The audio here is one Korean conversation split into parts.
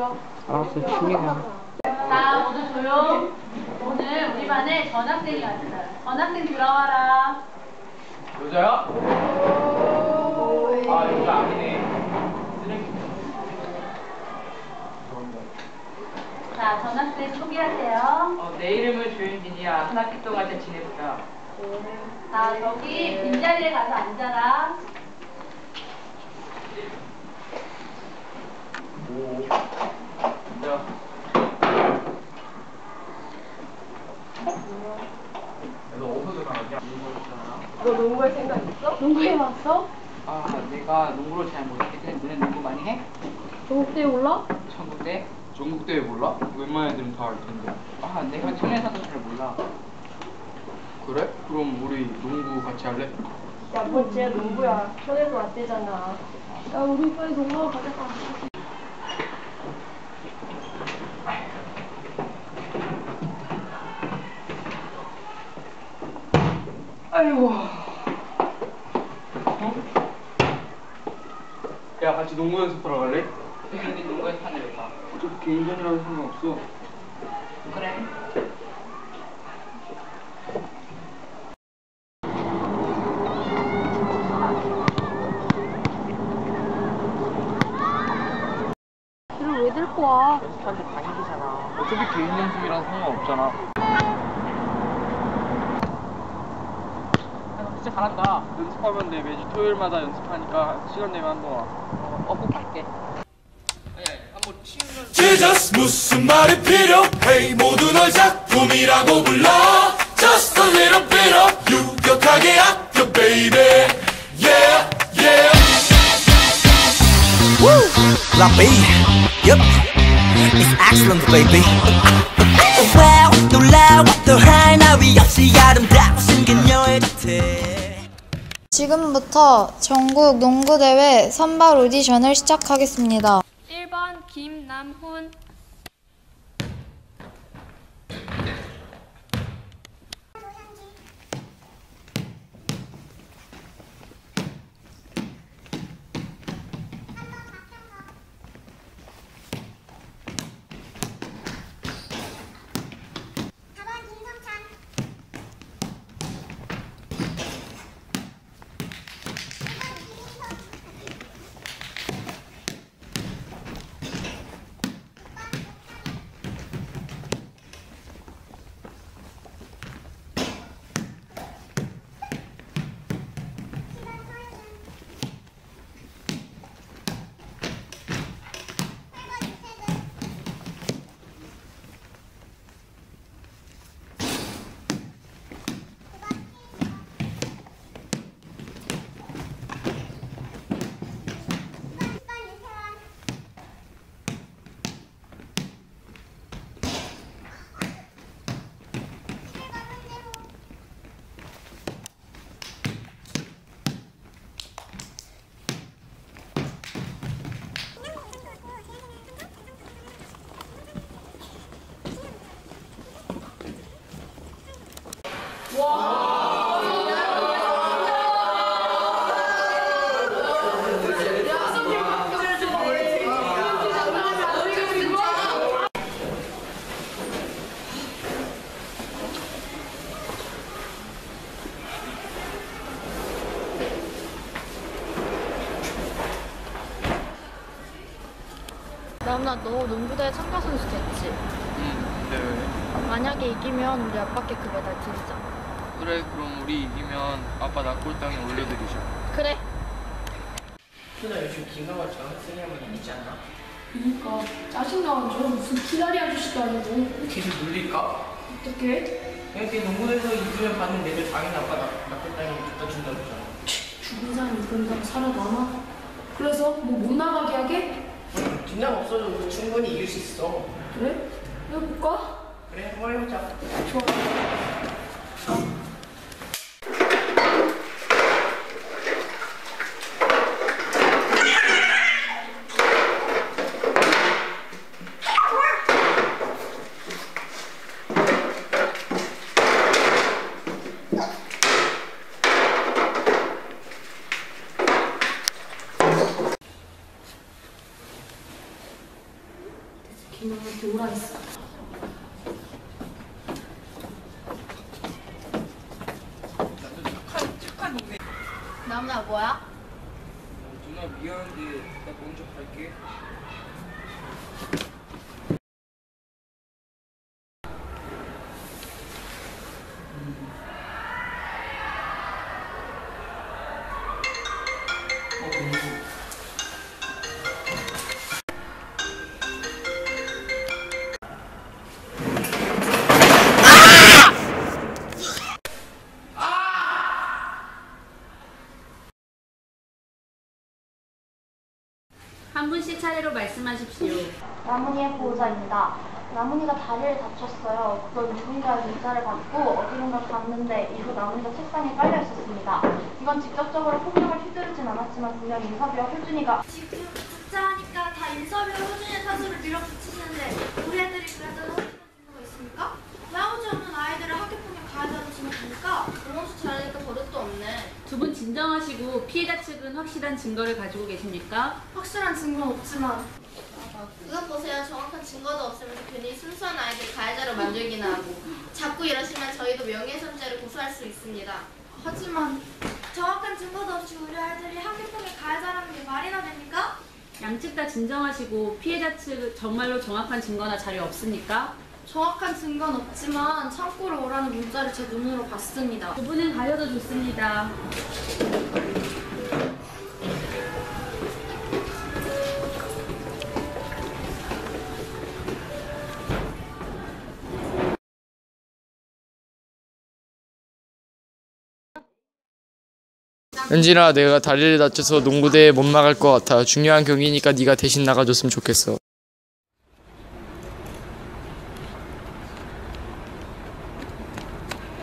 알았어, 중요해. 자, 모두 조용. 오늘 우리 반에 전학생이 왔어요. 전학생 들어와라. 여자야? 아 여자 아니네 쓰레기 자, 전학생 소개하세요. 어, 내 이름은 조윤진이야. 한 학기 동안 잘 지내보자. 자, 여기 빈자리에 가서 앉아라. 오 너 어디서 나왔냐? 농구해 왔어? 아, 내가 농구를 잘 때문에 너네 농구 많이 해? 농구대 올라? 전국대? 전국대회 몰라? 웬만한 애들은 다 알 텐데 아, 내가 천혜사도 잘 몰라. 그래? 그럼 우리 농구 같이 할래? 야, 뭐쟤 농구야. 천에도 왔대잖아. 야, 우리 빨리 농구하러 가자. 아이고 어? 야 같이 농구 연습하러 갈래? 여기 농구에서 하늘 봐. 어차피 개인전이라도 상관없어 그래. 이를 왜 들고 와? 연습하는데 방해되잖아. 어차피 개인 연습이랑 상관없잖아 야, 너 진짜 잘한다. 연습하면 돼. 매주 토요일마다 연습하니까 시간 되면 한번 와. 어, 어, 꼭 갈게. Jesus 무슨 말이 필요해? 모두 널 작품이라고 불러. Just a little bit of 유격하게 아껴 baby. Yeah yeah. La B, yep, it's excellent, baby. wow, 놀라워, 또 하나 위 없이 아름다워 생긴 여의 듯해. 지금부터 전국 농구대회 선발 오디션을 시작하겠습니다. 1번 김남훈. 나훈아 너 농구대회 참가 선수 됐지? 응 왜? 만약에 이기면 우리 아빠께 그 메달 드리자 그래 그럼 우리 이기면 아빠 나 꼴등에 올려드리자 그래 누나 요즘 김강화 전학생이 한번 있잖아. 그니까 짜증나. 저 무슨 기다리 아저씨도 아니고. 계속 놀릴까? 어떡해? 이렇게 농구에서 이기면 받는 메달 당연히 아빠 꼴등에 갖다 준다고 했잖아. 죽은 사람이 그런 사람 살아남아? 그래서 뭐 못 나가게 하게? 뒷남 없어도 충분히 이길 수 있어. 그래? 이거 볼까? 그래 한번 해보자 나무야 뭐야? 누나 미안한데 나 먼저 갈게. 말씀하십시오. 나문이의 보호자입니다. 나문이가 다리를 다쳤어요. 그걸 누군가의 문자를 받고 어디론가 갔는데 이후 나문이가 책상에 깔려 있었습니다. 이건 직접적으로 폭력을 휘두르진 않았지만 분명 인섭이와 효준이가 지금 듣자 하니까 다 인섭이와 효준의 탓으로 밀어붙이시는데 우리 애들이 그래도 하는 거 있습니까? 나오지 않는 아이들을 학교폭력 가해자로 지목합니까? 그런 수치 아니니까 버릇도 없네. 두 분 진정하시고 피해자 측은 확실한 증거를 가지고 계십니까? 확실한 증거는 없지만 이것 보세요. 정확한 증거도 없으면서 괜히 순수한 아이들 가해자로 만들기나 하고 자꾸 이러시면 저희도 명예훼손죄로 고소할 수 있습니다. 하지만 정확한 증거도 없이 우리 아이들이 학교폭력 가해자라는 게 말이나 됩니까? 양측 다 진정하시고 피해자 측 정말로 정확한 증거나 자료 없습니까? 정확한 증거는 없지만 창고로 오라는 문자를 제 눈으로 봤습니다. 두 분은 가셔도 좋습니다. 은진아 내가 다리를 다쳐서 농구대에 못 나갈 것 같아. 중요한 경기니까 네가 대신 나가줬으면 좋겠어.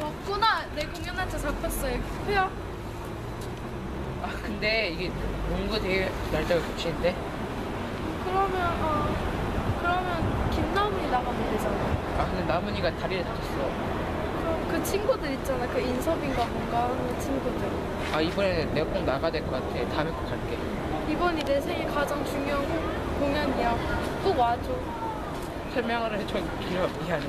맞구나. 내 공연 날짜 잡혔어요. 후야. 아 근데 이게 농구 날짜가 겹치는데? 그러면 어 그러면 김나문이 나가면 되잖아. 아 근데 나문이가 다리를 다쳤어. 그럼 그 친구들 있잖아. 그 인섭인가 뭔가 하는 친구들. 아 이번에는 내가 꼭 나가야 될 것 같아. 다음에 꼭 갈게. 이번이 내 생일 가장 중요한 공- 공연이야. 꼭 와줘. 설명을 해줘. 기려 미안해.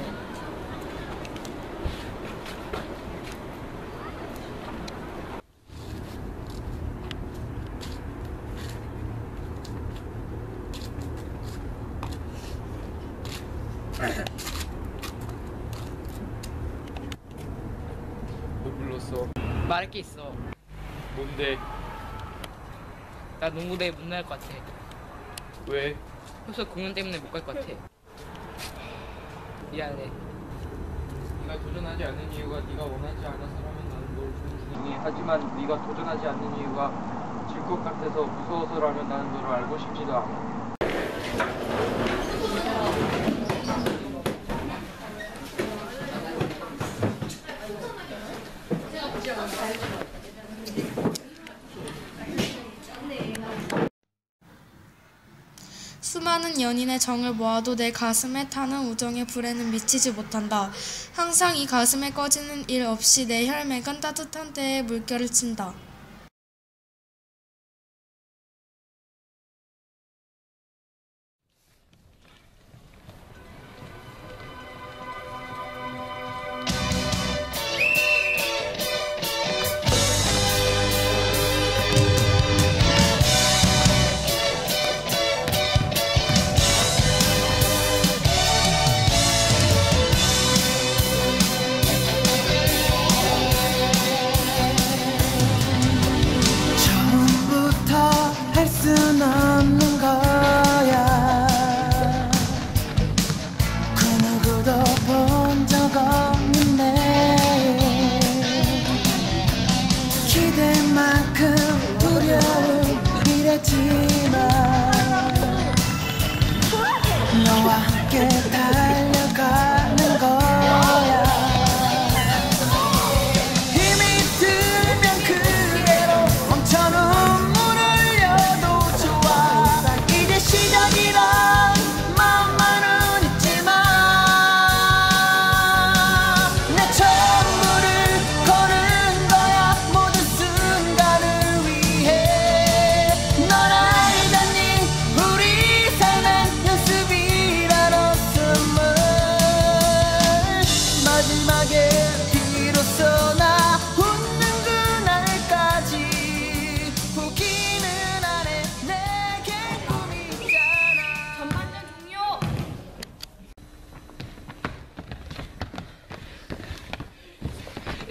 말할 게 있어. 뭔데? 나 농구 대회 못 나갈 것 같아. 왜? 벌써 공연 때문에 못 갈 것 같아. 미안해. 네가 도전하지 않는 이유가 네가 원하지 않아서라면 나는 널 존중해. 하지만 네가 도전하지 않는 이유가 질 것 같아서 무서워서라면 나는 너를 알고 싶지도 않아. 수많은 연인의 정을 모아도 내 가슴에 타는 우정의 불에는 미치지 못한다. 항상 이 가슴에 꺼지는 일 없이 내 혈맥은 따뜻한 때에 물결을 친다.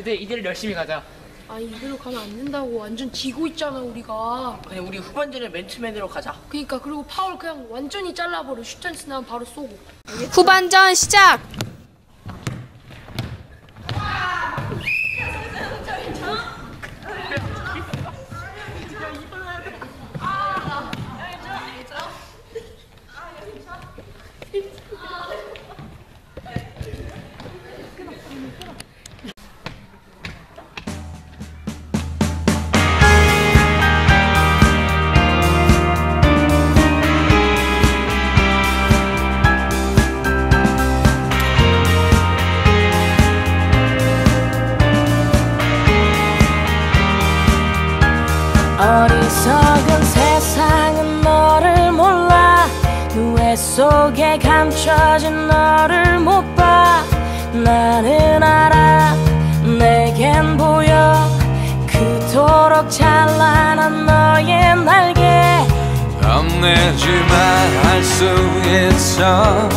근데 이대로 열심히 가자. 아 이대로 가면 안 된다고 완전 지고 있잖아 우리가 그냥 우리 후반전에 맨투맨으로 가자. 그니까 그리고 파울 그냥 완전히 잘라버려 슛 찬스 나면 바로 쏘고 후반전 시작! 어리석은 세상은 너를 몰라. 누에 속에 감춰진 너를 못 봐. 나는 알아. 내겐 보여. 그토록 찬란한 너의 날개. 겁내지만 할수 있어.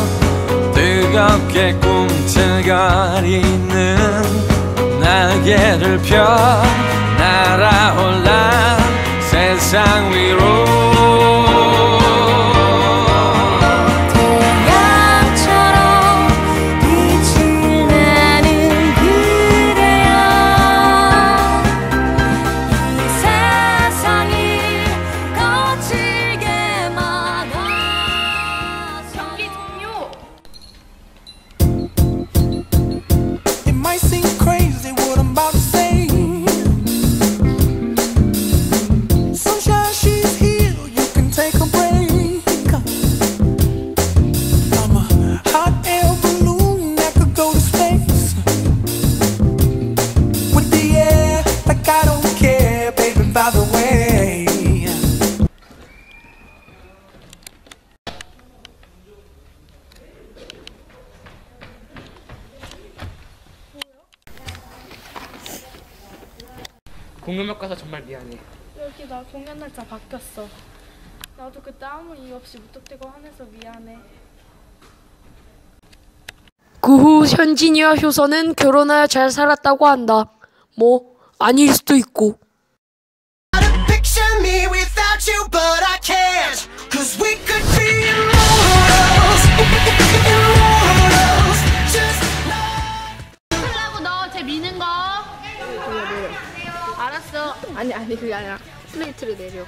뜨겁게 꿈틀거리는 날개를 펴. 날아올라 세상 공연 못 가서 정말 미안해. 여기 나 공연 날짜 바뀌었어 나도 그때 아무 이유 없이 무턱대고 화내서 미안해 그 후 현진이와 효선은 결혼하여 잘 살았다고 한다 뭐 아닐 수도 있고 Picture me without you, but I can't. Cause we could be 아니 그게 아니라 플레이트를 내려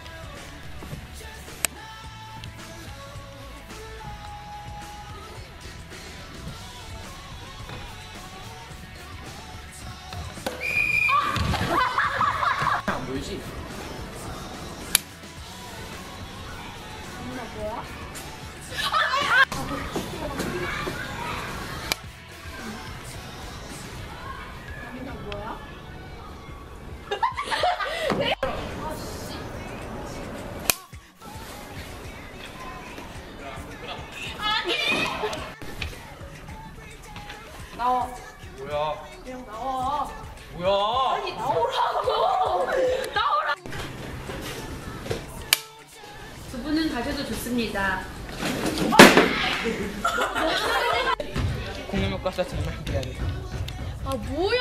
좋습니다. 공유효과가 정말 미안해. 아 뭐야?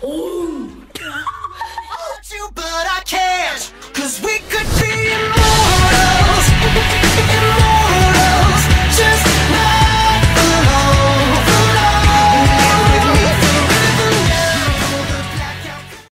오우!